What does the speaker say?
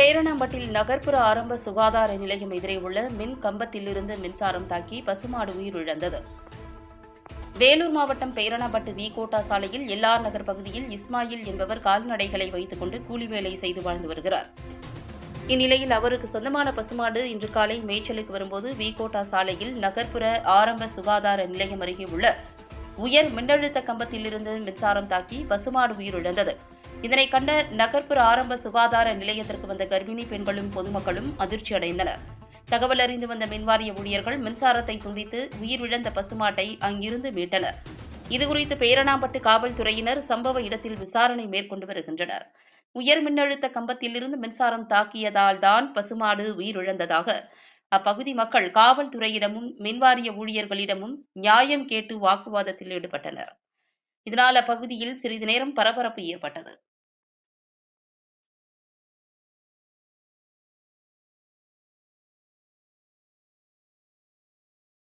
பேரணம்பட்டில் நகர்ப்புற ஆரம்ப சுகாதார நிலையம் எதிரே உள்ள மின் கம்பத்திலிருந்து மின்சாரம் தாக்கி பசுமாடு உயிரிழந்தது. வேலூர் மாவட்டம் பேரணாம்பட்டு வி கோட்டா சாலையில் எல்ஆர் நகர் பகுதியில் இஸ்மாயில் என்பவர் கால்நடைகளை வைத்துக் கொண்டு கூலி வேலை செய்து வாழ்ந்து வருகிறார். இந்நிலையில் அவருக்கு சொந்தமான பசுமாடு இன்று காலை மேய்ச்சலுக்கு வரும்போது வி கோட்டா சாலையில் நகர்ப்புற ஆரம்ப சுகாதார நிலையம் அருகே உள்ள உயர் மின்னழுத்த கம்பத்திலிருந்து மின்சாரம் தாக்கி பசுமாடு உயிரிழந்தது. இதனை கண்ட நகர்ப்புற ஆரம்ப சுகாதார நிலையத்திற்கு வந்த கர்ப்பிணி பெண்களும் பொதுமக்களும் அதிர்ச்சி அடைந்தனர். தகவல் அறிந்து வந்த மின்வாரிய ஊழியர்கள் மின்சாரத்தை துண்டித்து உயிரிழந்த பசுமாட்டை அங்கிருந்து மீட்டனர். இதுகுறித்து பேரணாம்பட்டு காவல்துறையினர் சம்பவ இடத்தில் விசாரணை மேற்கொண்டு வருகின்றனர். உயர் மின்னழுத்த கம்பத்திலிருந்து மின்சாரம் தாக்கியதால் தான் பசுமாடு உயிரிழந்ததாக அப்பகுதி மக்கள் காவல்துறையிடமும் மின்வாரிய ஊழியர்களிடமும் நியாயம் கேட்டு வாக்குவாதத்தில் ஈடுபட்டனர். இதனால் அப்பகுதியில் சிறிது நேரம் பரபரப்பு ஏற்பட்டது.